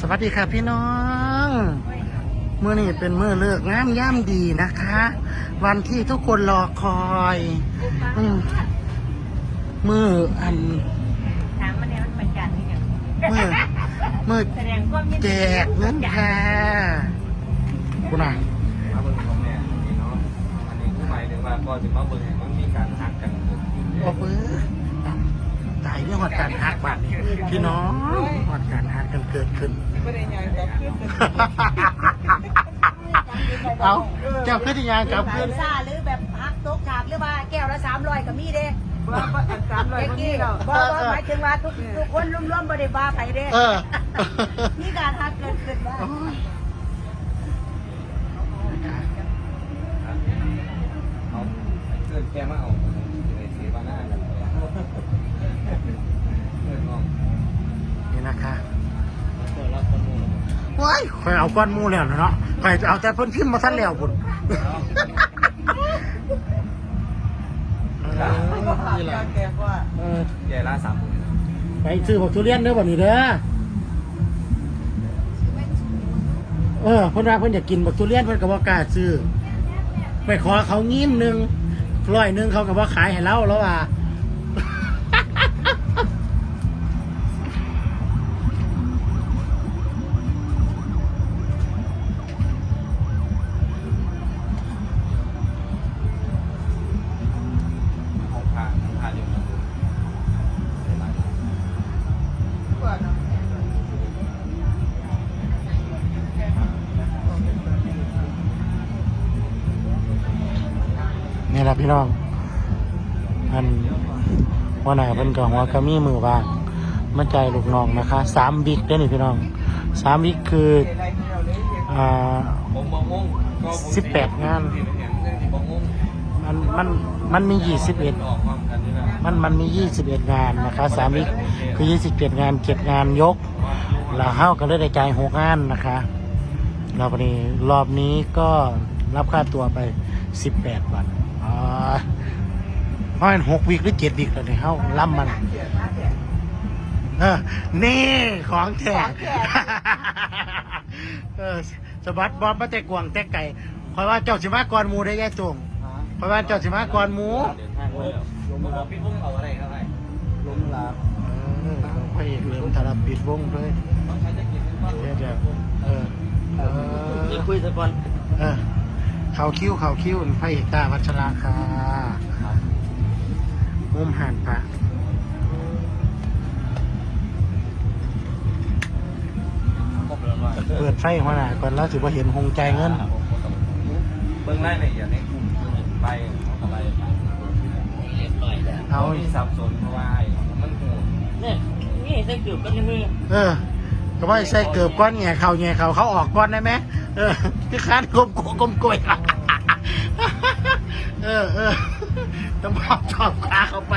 สวัสดีค่ะพี่น้องเมื่อนี้เป็นเมื่อเลิกงามย่ำดีนะคะ วันที่ทุกคนรอคอยอืมมืออันถามมาเนี่ยมันเป็นการที่อย่างมือมือแสดงความยินแจดีกเงินค่ะคุณน่ะมาเบิ่งของแม่นี่เนาะอันนี้คือหมายถึงว่าก่อนจะมาเบิ่งเนี่ยมันมีการทักกันเกิดขึ้นบอกเออ ตายเรื่องหอดการหักบาทนี่พี่น้องหอดการหักกันเกิดขึ้น เอาเจ้าขึ้นยังกลับขึ้นซ่าหรือแบบพักโต๊ะฉากหรือว่าแก้วละสามร้อยก็มีเด้ว่าอันสามร้อยเจ๊คนกี้นี้เราบอกว่าหมายถึงว่าทุกทุกคนร่วมๆบริบาไปเด้เออมีการทักเกิดขึ้นว่าโอ้ยเอาเกิดแค่มาเอาในเสวนากันเกิดน้อง นี่นะคะเกิดรับคนมูว้ายคอยเอาก้อนหมูแล้วเนาะคอยจะเอาแต่เพิ่นพิมพ์มาสั้นแล้วพุ่นเออนี่แหละแกว่าเออแก่ละสามหมื่นไปซื้อบักทุเรียนเด้อบัดนี้เด้อ เออเพิ่นว่าเพิ่นอยากกินบักทุเรียนเพิ่นก็บ่กล้าซื้อ ไปขอเขางิ้มหนึงร้อยหนึงเขาก็บ่ขายให้เราแล้วว่า่น้อง อันวันไหนเป็นกับหัวกะมีมือว่างมาใจลูกน้องนะคะสามวิกได้อนี่พี่น้องสามวิกคืออ่าเลยเรียนอ่าผมงสิบแปดงาน มันมันมันมียี่สิบเอ็ดมันมันมียี่สิบเอ็ดงานนะคะสามวิกคือยี่สิบเจ็ดงานเจ็ดงานยกแล้วเฮาก็เลยได้จ่ายหกงานนะคะรอบนี้รอบนี้ก็รับค่าตัวไปสิบแปดวัน เพราะมันหกวิกหรือเจ็ดวิกแล้วเนี่ยเฮาล่ำมันเออนี่ของแท้เออสบัดบอมมาแต่กวางแต่ไก่คอยว่าเจ้าสิมากรหมูได้แย่ตวงคอยว่าเจ้าสิมากรหมูเดินทางไว้แล้วลงมาบอกพี่พุ่งเอาอะไรเข้าไปลงลาเออพระเอกเหลือมธารปิดวงเลยต้องใช้จะกินเป็นเดี๋ยวเดี๋ยวเออเออนี่คุยสักก่อนเออ เขาคิ้วเขาคิ้วพระเอกตาวัชราคามุมหันพระครบแล้วว่าเปิดไฟหัวหน้าก่อนแล้วถือว่าเห็นหงใจายเงินเบื้องแรกเนี่ยอย่าในกลุ่มไปอะไรเอาเขามีสับสนเพราะว่ามันโหดเนี่ยนี่ใส่เกือบกันในมือเออ ก็ว่าใส่เกือบก้อนแง่เขาแง่เขาเขาออกก้อนได้ไหมเออที่คานกลมโกกลมกลวยเออเออต้องบอกชอบขาเข้าไป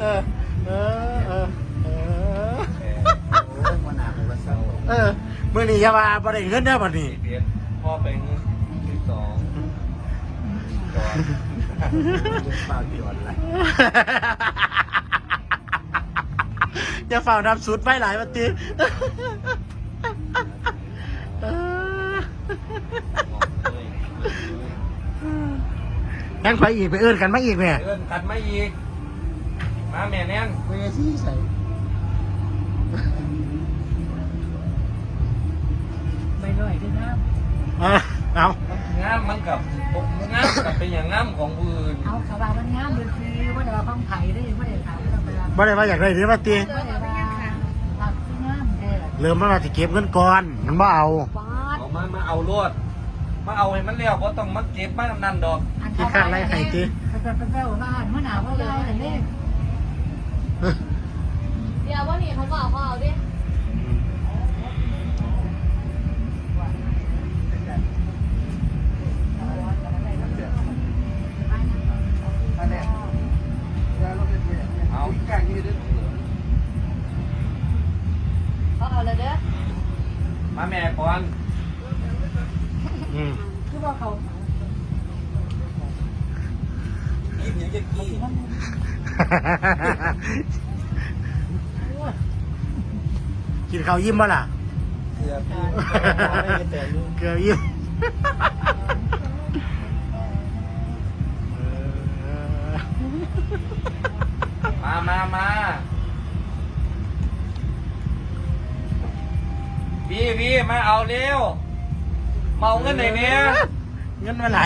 เออเออเออเออวันหนาขอเซาเออมื่อนี้อยามาประเด็นเงินเด้บัดนี้พ่อเป็นสิบสองจอดเปล่าจอดอะไร จะฝ่าน้ำสุดไปหลายวันตีเออยังไปอีกไปเอื้อนกันไมาอีกเนี่ยเอื้อนกันไม่อีก มาแม่แน่นเวทีใส่ไปหน่อยด้วยนะอะเอางามมันกับงามกับเป็นอย่างงามของผู้อื่นเอาขาวามันงามเลยคือว่าเดี๋ยวของไผ่ได้ว่าเดี๋ยวขาวต้องไปรับบ่ได้มาอยากได้หรือว่าตี ว่าเดี๋ยวว่ารับงาม เด้อเริ่มมาว่าจะเก็บเงินก่อนมันบ่เอาป๊าดเอามามาเอารวดมาเอาให้มันเลี้ยวเพราะต้องมาเก็บมานั่นดอกที่ข้างไรไข่ตีเป็นเป็นเป็นว่าเมื่อหนาวว่าเราเนี่ยเดี๋ยววันนี้เขาบอกเขาเอาดิ กกินข้าวยิ้มบ่ล่ะ เกือบพี่ไม่ได้แต่ลูกเกลือยิ้มเออมามามาพี่พี่มาเอาเร็วเมาเงินไหนเนี่ยเงินมาไหล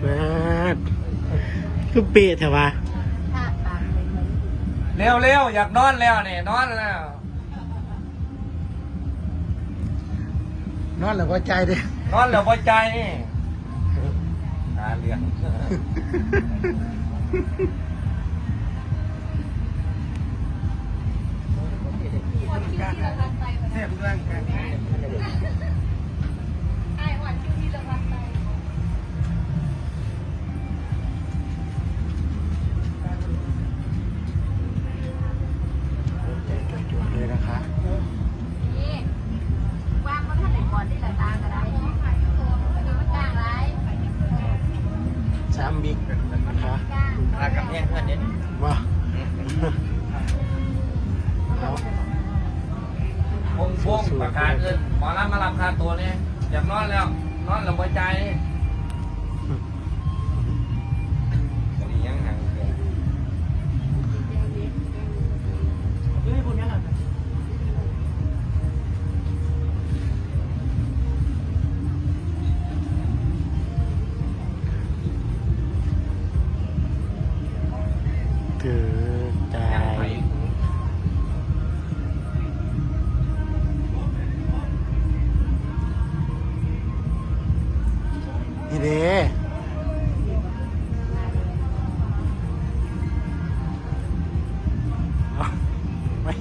เปิด คือเปีแถวะถ้าปากเลยเหมือนเร็วเร็วอยากนอนแล้วเนี่ยนอนแล้ว นอนแล้วก็ใจดินอนแล้วพอใจนี่หาเรื่องคนคิวที่เราพักไปมันเทียบร่างกันามบิ๊กนะคะกลางรักกับแย่งเพื่อนเนี่ยว่าเอาพงพงประกาศเงินหมอรับมารับค่าตัวเนี่ยอยากนอนแล้ว นอนแล้วพอใจนี่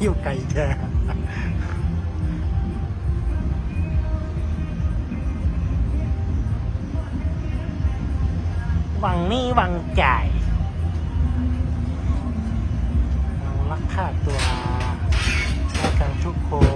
ไม่อยู่ไก่แท้หวังนี่หวังจ่ายเรารักค่าตัวรักกันทุกคน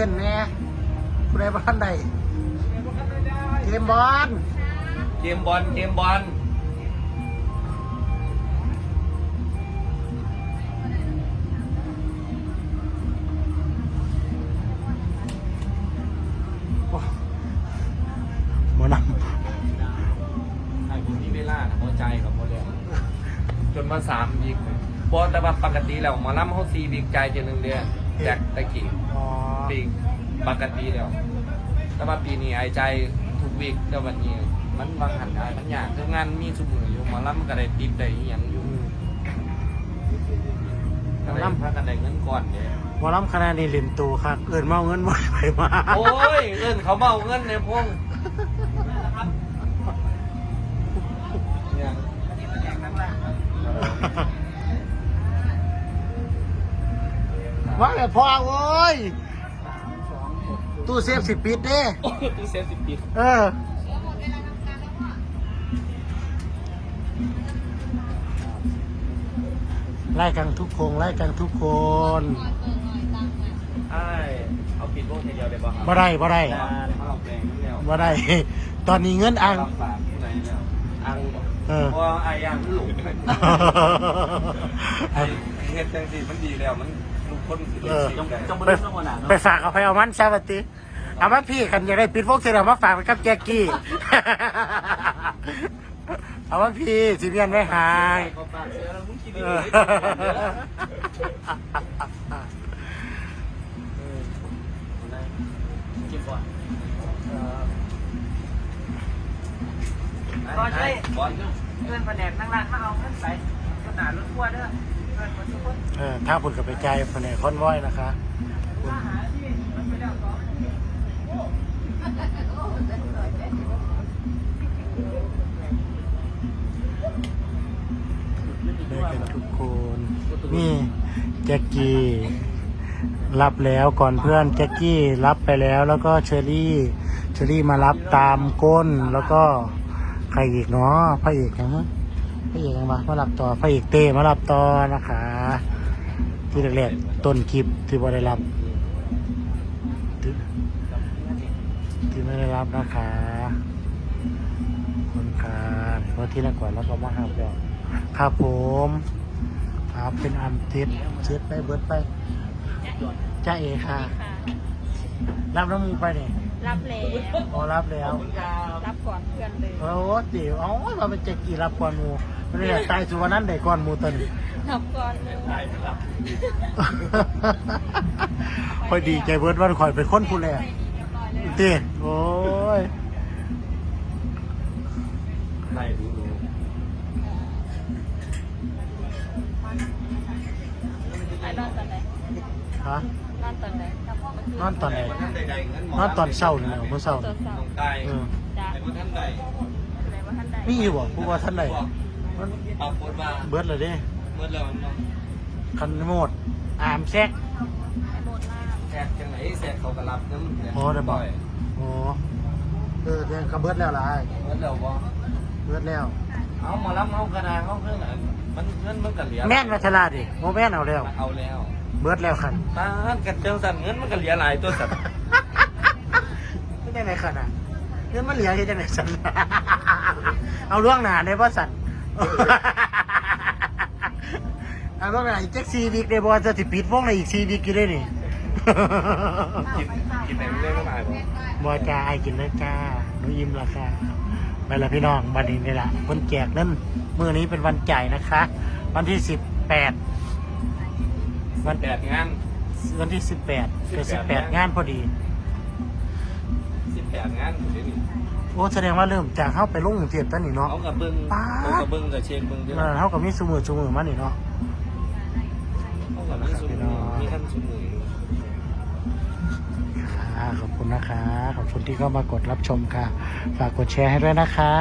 ต้นแน่ผู้ใดบ้านใดเกมบอลเกมบอลเกมบอลโอ้หมอนไอ้ผมมีเวลานะพอใจกับพอแล้วจนมาสามวีคบอแต่ว่าปกติแล้วหมอลำเขาสี่วีคใจายจะหนึ่งเดือนจากตะกี้ำอ๋อปีกปกติแล้วแต่ว่าปีนี้ไอ้ใจทุกวีคแต่วันนี้ มันบางหันได้มันอยากคืองานมีสุมืออยู่หมอลำมันก็ได้ติดได้อหยังอยู่ก็ได้พากันได้เงินก่อนเนี่ยหมอลำคณะนี้เล่นตูครับเอินเมาเงินบ่ได้ไปมาโอ้ยเงินเขาเมาเงินในพวงเนี่ยว่าแต่พ่อโอ้ย ตู้เซฟสิปิดเด้โอ้ยตู้เซฟสิบปีเออไล่กันทุกคงไล่กันทุกคนใช่เอาปิดพวกทีเดียวเลยป่ะครับบ่ได้บ่ได้เอาแปลงแล้วบ่ได้ ตอนนี้เงินอังรับฝากที่ไหนแล้วอังบอกเออเพราะว่าไอ้ยังหลุดไอ้เฮ็ดจังสิมันดีแล้วมันลูก คนสิเออจงจงไปไปฝากเอาไปเอามันซะบัดติเอามาพี่คันอยากได้ปิดพวกเสร็จเอามาฝากไว้กับแจ็กกี้ เอามาพี่สิเมียนไว้หายเขาปากเสียแล้วมึงคิดเอดีอกินก่อนก็ใช่บอลเนาะเพื่อนแผนกนั่งร้านมาเอาเงินใส่ขนาดรถทัวร์เด้อ เออทุกคนเออถ้าผลกับไปใจแผนกคอนว้อยนะคะมาหาที่มันไปแล้วยกันทุกคน นี่แจ็กกี้ รับแล้วก่อนเพื่อนแจ็กกี้รับไปแล้วแล้วก็เชอรี่เชอรี่มารับตามก้นแล้วก็ใครอีกเนาะพระเอกนะ พพระเอกยังมามารับต่อพระเอกเต้มารับต่อนะคะ ที่แรกๆต้นคลิปที่บ่ได้รับที่ไม่ได้รับนะคะคุณค่ะเพราะที่แรกก่อนแล้วก็มาหับแล้วครับผมครับเป็นอันเท็ดเช็ดไปเบิร์ดไปจ้าเอค่ะรับน้ำมูไปเนี่ย รับแล้วพอรับแล้ว รับก่อนเพื่อนเลยโอ้เดี๋ยวเอ๋อมาเป็นเจ็กกี่รับก่อนหมูไม่ได้ตายสุวรรณนั้นได้ก่อนหมูตอนนี้รับก่อนเลยพอดีใจเบิร์ดว่าคอยเป็นคนผู้แรกเต้โอ้ยได้รู้รู้ไอ้นอนตอนไหนฮะนอนตอนไหน นอนตอนไหนท่านใดๆงั้นหมนอนตอนเช้าเลยเหรอเมื่อเช้าตอนเช้าน้องตายเออจ้าไอ้คนท่านใดอะไรว่าท่านใดมีอยู่บ่ผู้ว่าท่านใดมันปรับปดมาเบิร์ดเลยเด้เมื่อแล้วมันเนาะคันโหมดอามแซกไอ้โบนมากแสกจังไหนแสกเขาก็รับน้ำเนี่ยโอ้ได้บ่โอ้เออเดี๋ยวก็เบิร์ดแล้วล่ะไอ้เมื่อแล้วบ่เบิร์ดแล้ว เอาหมารับเอากระดาษเอาเครื่องอันมันเงินมันก็เหลือแม่นมาชลาดิโมแม่นเอาแล้ว เอาแล้ว เบิร์ดแล้วคันตานกันเจ้าสันเงินมันก็เหลือหลายตัวสัตว์ไม่ได้ไหนขนาดเรื่องมันเหลือที่จังไหนสันเอาล่วงหนาได้ป่ะสันเอาล่วงหนาอีกแจ็คซีวิกได้บ่จะติปิดวงในอีกซีวิกอยู่ได้นี่กินกินไหนไม่ได้ก็หลายบ่บอจ้าไอกินเลยจ้าหนูยิ้มราคาไปละพี่น้องวันนี้นี่แหละคนแจกนั่นมื้อนี้เป็นวันจ่ายนะคะ วันที่สิบแปด วันแดดงาน วันที่สิบแปดเป็นสิบแปดงานพอดี สิบแปดงานอยู่ที่นี่โอ้แสดงว่าเริ่มจากเข้าไปลงกรุงเทพตั้งนี่เนาะเอากับเบิ้งป๊าดเอากับเบิ้งกับเชนเบิ้งเด้อมันเท่ากับมีสมือสมือมานี่เนาะเอากับมีสุมือมีท่านสุมือค่ะขอบคุณนะคะ ขอบคุณที่เข้ามากดรับชมค่ะ ฝากกดแชร์ให้ด้วยนะคะ